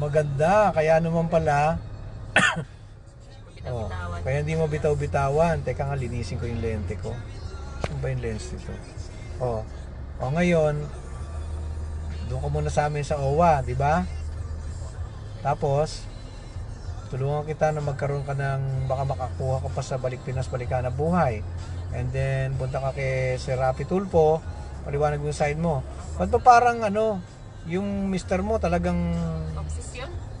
Maganda. Kaya naman pala, oh, kaya hindi mo bitaw-bitawan. Teka nga, linisin ko yung lente ko. Saan ba yung lens nito? Oh. O ngayon, doon ka muna sa amin sa OWA, di ba? Tapos, tulungan kita na magkaroon ka ng baka makakuha ka pa sa Balik Pinas Balikan na buhay. And then, punta ka kay Sir Rapi Tulpo, paliwanag mo yung side mo. Ba't ba parang ano, yung mister mo talagang?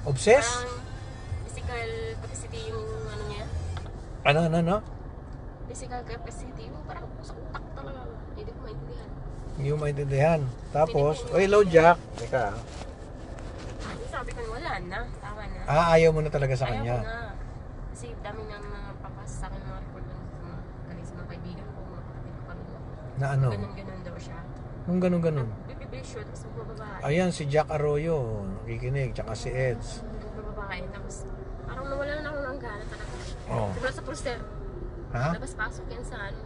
Obsessed? Parang physical capacity yung ano niya. Ano, ano, ano? Physical capacity mo parang sa utak talaga. Hindi ko maintindihan. Hindi mo maintindihan. Tapos, oy, low jack. Teka, Yung sabi ko wala na. Tama na. ah, ayaw mo na talaga sa Ayaw kanya. ko na. Kasi dami nang napapasa sa akin mga report ng mga sa mga kaibigan ko, mga kapatid ko pamilya. Na ano? Ganun-ganun daw siya. Kung ganun, Bibibisyo, tapos magbababae. Ayan, si Jack Arroyo, nakikinig, tsaka si Eds. Magbababae, tapos parang nawala na ako ng gana talaga. Oh. Diba sa poster, Ha? labas-pasok yan sa ano,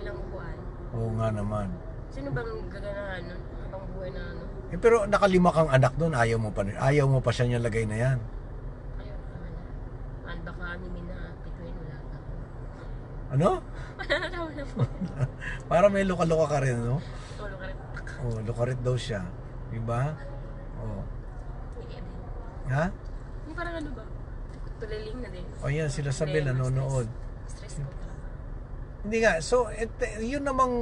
ilang upuan. Oo nga naman. Sino bang gaganahan nun? Habang buhay na ano? Eh, pero nakalima kang anak doon, ayaw mo pa, ayaw mo pa siya niya lagay na yan. Ayaw ko naman na. Man, baka anime na bituin wala na. Ano? Wala na po. Para may luka-luka ka rin, no? Tulo ka rin. Oh, lukarit daw siya. Diba? Oh. Hindi din. Ha? Hindi parang ano ba? Tuliling na din. O yan, sila sabi nanonood. Stress, ko. Hindi nga, so, et, yun namang,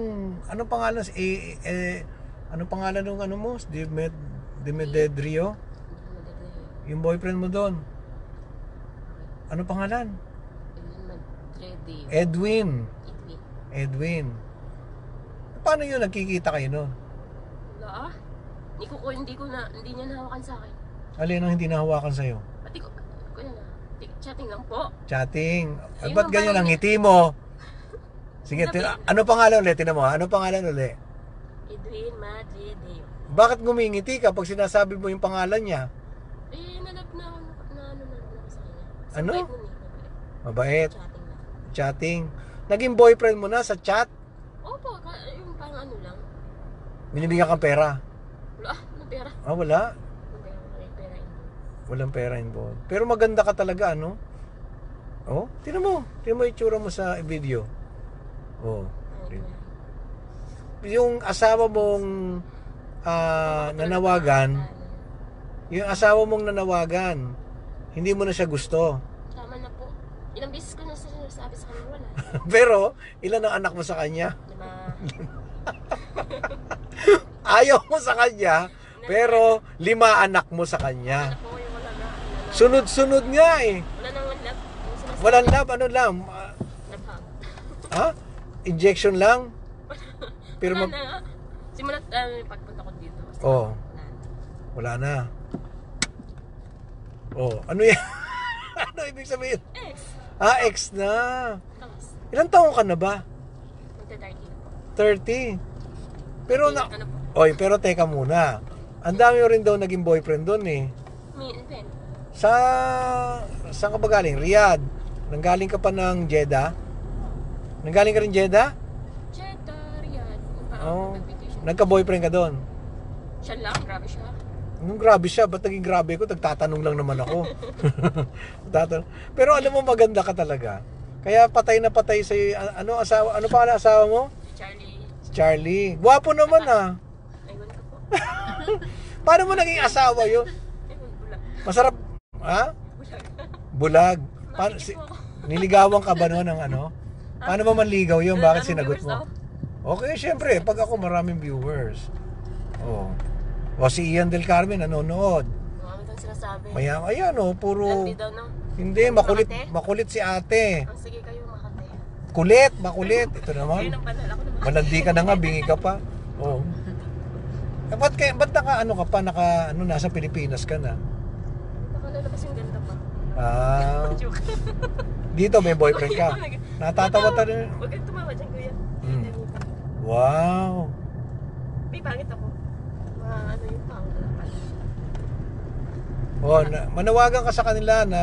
ano pangalan, eh, eh, ano pangalan nung ano mo? Dimed, Dimededrio? Yung boyfriend mo doon. Ano pangalan? Edwin. Idwi. Edwin. Paano yun nagkikita kayo noon? Wala ah. Hindi ko, hindi ko na, hindi niya nahawakan sa akin. Alin ang hindi nahawakan sa'yo? Pati ko, ko na, chatting lang po. Chatting. Ay, ba't ganyan ang ngiti mo? Sige, Sabi- tin- ano pangalan ulit? Tinan mo, ha? ano pangalan ulit? Edwin Madredi. Bakit ngumingiti ka pag sinasabi mo yung pangalan niya? Eh, nalab na ako, na ano na ako sa kanya. Ano? mabait. Chatting. Naging boyfriend mo na sa chat? Opo, ka, yung parang ano lang. Binibigyan kang pera? Wala, may pera. Ah, wala. May pera, yun. Walang pera involved. Pero maganda ka talaga, ano? Oh, tinan mo. Tinan mo yung itsura mo sa video. Oh. Lang. Yung asawa mong ah, nanawagan, yung asawa mong nanawagan, hindi mo na siya gusto. Tama na po. Ilang beses ko na sinasabi sa kanya, wala. Pero, ilan ang anak mo sa kanya? Diba? Ayaw mo sa kanya, pero lima anak mo sa kanya. Sunod-sunod nga eh. Walang love, ano lang? ah, hug. Ha? Injection lang? Pero mag-. Simulat, uh, pagpunta ko dito. Oo. Wala na. Wala na. Oh, ano yan? ano ibig sabihin? Ex. Ah, ex na. Tapos, Ilang taong ka na ba? magta-30 na po. 30. Pero na... Ano po? Oy, pero teka muna. Ang dami rin daw naging boyfriend doon eh. May event. Sa... Saan ka ba galing? Riyadh. Nanggaling ka pa ng Jeddah? Nanggaling ka rin Jeddah? Jeddah, Riyadh. Oo. nag-vacation. Nagka-boyfriend ka doon? Siya lang, grabe siya. Nung grabe siya, ba't naging grabe ko? Nagtatanong lang naman ako. Pero alam mo, maganda ka talaga. Kaya patay na patay sa ano asawa ano pa asawa mo? Si Charlie. Si Charlie. Gwapo naman ah. Paano mo naging asawa 'yun? Masarap ha? Bulag. Paano si niligawan ka ba noon ng ano? Paano ba manligaw 'yun? Bakit sinagot mo? Okay, syempre, pag ako maraming viewers. Oh. O si Ian Del Carmen nanonood. Marami kang sinasabi. Maya, ayan oh, puro Hindi daw, no? hindi makulit makulit si ate. Ang sige kayo, makate. Kulit, makulit. Ito naman. ng. Malandi ka na nga, bingi ka pa. Oo. Eh, ba't, kaya, ba't naka, ano ka pa, naka, ano, nasa Pilipinas ka na? Nakalalabas yung ganda pa. Ah, Joke. dito may boyfriend ka. Natatawa ta rin. Huwag kang tumawa dyan, kuya. Pa. Wow. May pangit ako. Mga ano yung pangit. Oh, na, manawagan ka sa kanila na,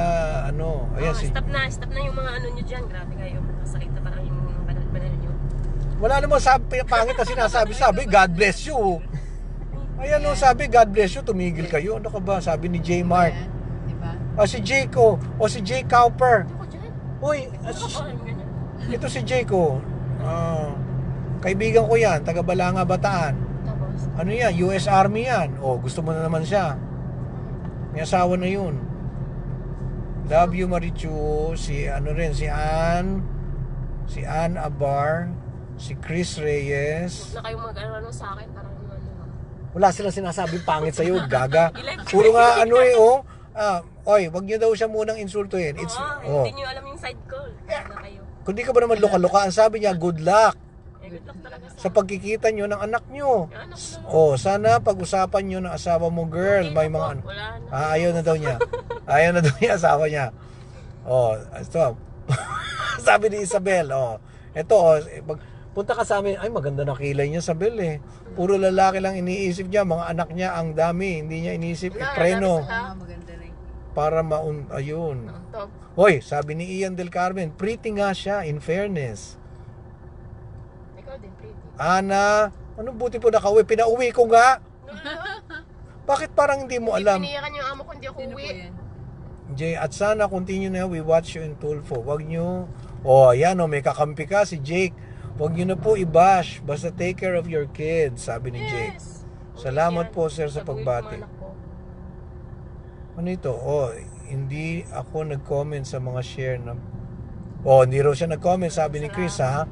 ano, ayan Oh, si... Stop na, stop na yung mga ano nyo dyan. Grabe kayo. Masakit na parang yung banal-banal nyo. Wala namang sabi, pangit na sinasabi. Sabi, God bless you. Ayan o, sabi, God bless you, tumigil kayo. Ano ka ba? Sabi ni J. Mark. Diba? O si Jake o, o si Jake Cowper. Uy, as- ito si Jake o. Ah, kaibigan ko yan, taga Balanga, Bataan. Ano yan, US Army yan. O, gusto mo na naman siya. May asawa na yun. Love you, Marichu. Si ano rin, si Ann. Si Ann Abar. Si Chris Reyes. na kayo mag-ano sa akin, parang. Wala silang sinasabi pangit sa'yo, gaga. Puro nga ano eh, oh. Ah, oy, wag niyo daw siya munang insultuhin. It's, Oo, oh. hindi nyo alam yung side call. Na kayo. Kundi ka ba naman loka-loka? Ang sabi niya, good luck Eh, good luck talaga sa sa pagkikita niyo ng anak ko. Oh, sana pag-usapan niyo ng asawa mo, girl. May mga ano. Wala na. Ah, ayaw na daw niya. Ayaw na daw niya asawa niya. Oh, ito. Sabi ni Isabel, oh. Ito, oh, eh, pag punta ka sa amin, ay maganda na kilay niya, Isabel eh. Puro lalaki lang iniisip niya, mga anak niya ang dami, hindi niya iniisip Wala, maganda rin. para maun ayun. Hoy, sabi ni Ian Del Carmen, pretty nga siya in fairness. Ikaw din, pretty. Ana, ano buti po nakauwi, pinauwi ko nga. No, no, no. Bakit parang hindi mo alam? Piniyakan yung amo ko, hindi ako uwi. Jay, at sana continue na we watch you in Tulfo. Wag nyo, oh ayan oh, may kakampi ka si Jake. Wag nyo na po i-bash. Basta take care of your kids, sabi ni Jake. Yes. Salamat po, sir, sa pagbati. Ano ito? Oh, hindi ako nag-comment sa mga share na... Oh, hindi raw siya nag-comment, sabi ni Chris ha.